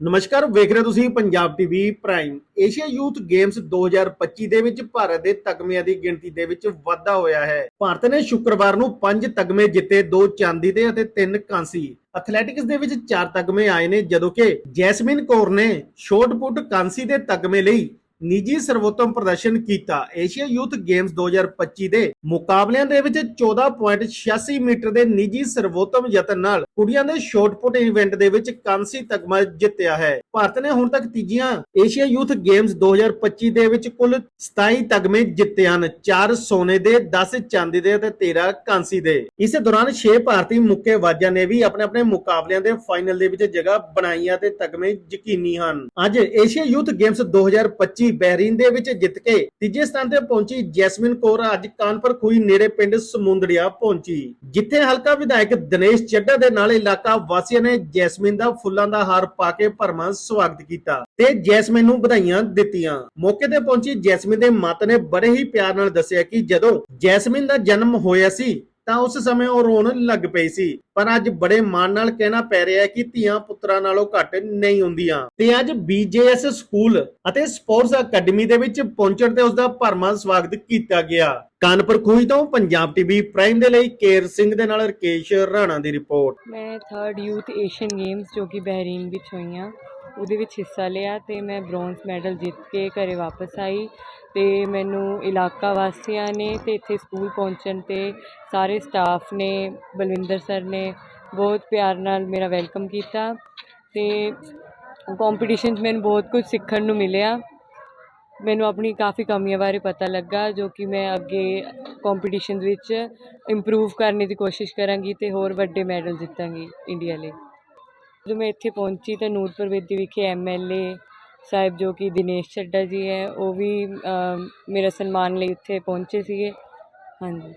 ਨਮਸਕਾਰ, ਵੇਖ ਰਹੇ ਤੁਸੀਂ Punjab TV prime Asia youth games 2025 ਦੇ ਵਿੱਚ ਭਾਰਤ ਦੇ ਤਗਮਿਆਂ ਦੀ ਗਿਣਤੀ ਦੇ ਵਿੱਚ ਵਾਧਾ ਹੋਇਆ ਹੈ। ਭਾਰਤ ਨੇ ਸ਼ੁੱਕਰਵਾਰ ਨੂੰ 5 ਤਗਮੇ ਜਿੱਤੇ 2 ਚਾਂਦੀ ਦੇ ਅਤੇ 3 ਕਾਂਸੀ। ਐਥਲੈਟਿਕਸ ਦੇ ਵਿੱਚ 4 ਤਗਮੇ ਆਏ ਨੇ, ਜਦੋਂ ਕਿ ਜੈਸਮਿਨ ਕੌਰ ਨੇ ਸ਼ਾਟ ਪੁੱਟ ਕਾਂਸੀ ਦੇ ਤਗਮੇ ਲਈ ਨਿੱਜੀ ਸਰਵੋਤਮ ਪ੍ਰਦਰਸ਼ਨ ਕੀਤਾ। ਏਸ਼ੀਆ ਯੂਥ ਗੇਮਸ 2025 ਦੇ ਮੁਕਾਬਲਿਆਂ ਦੇ ਵਿੱਚ 14.86 ਮੀਟਰ ਦੇ ਨਿੱਜੀ ਸਰਵੋਤਮ ਯਤਨ ਨਾਲ ਕੁੜੀਆਂ ਦੇ ਸ਼ਾਟ ਪੁੱਟ ਇਵੈਂਟ ਦੇ ਵਿੱਚ ਕਾਂਸੀ ਤਗਮਾ ਜਿੱਤਿਆ ਹੈ। ਭਾਰਤ ਨੇ ਹੁਣ ਤੱਕ ਤੀਜੀਆਂ ਏਸ਼ੀਆ ਯੂਥ ਗੇਮਸ 2025 ਦੇ ਵਿੱਚ ਕੁੱਲ 27 ਤਗਮੇ ਜਿੱਤੇ ਹਨ 4 ਸੋਨੇ ਦੇ 10 ਚਾਂਦੀ ਦੇ ਅਤੇ 13 ਕਾਂਸੀ ਦੇ। ਇਸ ਦੌਰਾਨ 6 ਭਾਰਤੀ ਮੁੱਕੇਬਾਜ਼ਾਂ ਨੇ ਵੀ ਆਪਣੇ ਆਪਣੇ ਮੁਕਾਬਲਿਆਂ ਦੇ ਫਾਈਨਲ ਦੇ ਵਿੱਚ ਜਗ੍ਹਾ ਬਣਾਈਆਂ ਤੇ ਤਗਮੇ ਯਕੀਨੀ ਹਨ। ਅੱਜ ਏਸ਼ੀਆ ਯੂਥ ਗੇਮਸ 2025 ਬਹਿਰੀਨ ਦੇ ਵਿੱਚ ਜਿੱਤ ਕੇ ਤੀਜੇ ਸਥਾਨ ਤੇ ਪਹੁੰਚੀ ਜੈਸਮਿਨ ਕੌਰ ਅੱਜ ਕਾਨਪੁਰ ਖੂਈ ਨੇੜੇ ਪਿੰਡ ਸਮੁੰਦੜੀਆ ਪਹੁੰਚੀ। ਜਿੱਥੇ ਹਲਕਾ ਵਿਧਾਇਕ ਦਿਨੇਸ਼ ਚੱਡਾ ਦੇ ਨਾਲ ਇਲਾਕਾ ਵਾਸੀਆਂ ਨੇ ਜੈਸਮਿਨ ਦਾ ਫੁੱਲਾਂ ਦਾ ਹਾਰ ਪਾ ਕੇ ਭਰਵਾਂ ਸਵਾਗਤ ਕੀਤਾ ਤੇ ਜੈਸਮਿਨ ਨੂੰ ਵਧਾਈਆਂ ਦਿੱਤੀਆਂ। ਮੌਕੇ ਤੇ ਪਹੁੰਚੀ ਜੈਸਮਿਨ ਦੇ ਮਾਤਾ ਨੇ ਬੜੇ ਹੀ ਪਿਆਰ ਨਾਲ ਦੱਸਿਆ ਕਿ ਜਦੋਂ ਜੈਸਮਿਨ ਦਾ ਜਨਮ ਹੋਇਆ ਸੀ ਤਾਂ ਉਸ ਸਮੇਂ ਉਹ ਰੋਣ ਲੱਗ ਪਈ ਸੀ। ਪਰ ਅੱਜ ਬੜੇ ਮਾਣ ਨਾਲ ਕਹਿਣਾ ਪੈ ਰਿਹਾ ਹੈ ਕਿ ਧੀਆਂ ਪੁੱਤਰਾਂ ਨਾਲੋਂ ਘੱਟ ਨਹੀਂ ਹੁੰਦੀਆਂ। ਤੇ ਅੱਜ ਬੀਜੇਐਸ ਸਕੂਲ ਅਤੇ ਸਪੋਰਟਸ ਅਕੈਡਮੀ ਦੇ ਵਿੱਚ ਪਹੁੰਚਣ ਤੇ ਉਸ ਦਾ ਭਰਵਾਂ ਸਵਾਗਤ ਕੀਤਾ ਗਿਆ। ਕਾਨਪੁਰ ਖੂਹੀ ਤੋਂ ਪੰਜਾਬ ਟੀਵੀ ਪ੍ਰਾਈਮ ਦੇ ਲਈ ਕੇਰ ਸਿੰਘ ਦੇ ਨਾਲ ਰਕੇਸ਼ ਰਾਣਾ ਦੀ ਰਿਪੋਰਟ। ਮੈਂ ਥਰਡ ਯੂਥ ਏਸ਼ੀਅਨ ਗੇਮਸ ਜੋ ਕਿ ਬਹਿਰੀਨ ਵਿੱਚ ਹੋਈਆਂ ਉਹਦੇ ਵਿੱਚ ਹਿੱਸਾ ਲਿਆ ਅਤੇ ਮੈਂ ਬ੍ਰੌਂਜ਼ ਮੈਡਲ ਜਿੱਤ ਕੇ ਘਰ ਵਾਪਸ ਆਈ ਅਤੇ ਮੈਨੂੰ ਇਲਾਕਾ ਵਾਸੀਆਂ ਨੇ ਅਤੇ ਇੱਥੇ ਸਕੂਲ ਪਹੁੰਚਣ ਤੇ ਸਾਰੇ ਸਟਾਫ ਨੇ, ਬਲਵਿੰਦਰ ਸਰ ਨੇ ਬਹੁਤ ਪਿਆਰ ਨਾਲ ਮੇਰਾ ਵੈਲਕਮ ਕੀਤਾ ਅਤੇ ਕੋਂਪੀਟੀਸ਼ਨ 'ਚ ਮੈਨੂੰ ਬਹੁਤ ਕੁਝ ਸਿੱਖਣ ਨੂੰ ਮਿਲਿਆ। ਮੈਨੂੰ ਆਪਣੀ ਕਾਫੀ ਕਮੀਆਂ ਬਾਰੇ ਪਤਾ ਲੱਗਾ ਜੋ ਕਿ ਮੈਂ ਅੱਗੇ ਕੋਂਪੀਟੀਸ਼ਨ ਵਿੱਚ ਇੰਪਰੂਵ ਕਰਨ ਦੀ ਕੋਸ਼ਿਸ਼ ਕਰਾਂਗੀ ਅਤੇ ਹੋਰ ਵੱਡੇ ਮੈਡਲ ਜਿੱਤਾਂਗੀ ਇੰਡੀਆ ਲਈ। ਜਦੋਂ ਮੈਂ ਇੱਥੇ ਪਹੁੰਚੀ ਤਾਂ ਨੂਰਪੁਰ ਬੇਦੀ ਵਿਖੇ ਐਮਐਲਏ ਸਾਹਿਬ ਜੋ ਕਿ ਦਿਨੇਸ਼ ਚੱਡਾ ਜੀ ਹੈ, ਉਹ ਵੀ ਮੇਰਾ ਸਨਮਾਨ ਲਈ ਉੱਥੇ ਪਹੁੰਚੇ ਸੀਗੇ। ਹਾਂਜੀ।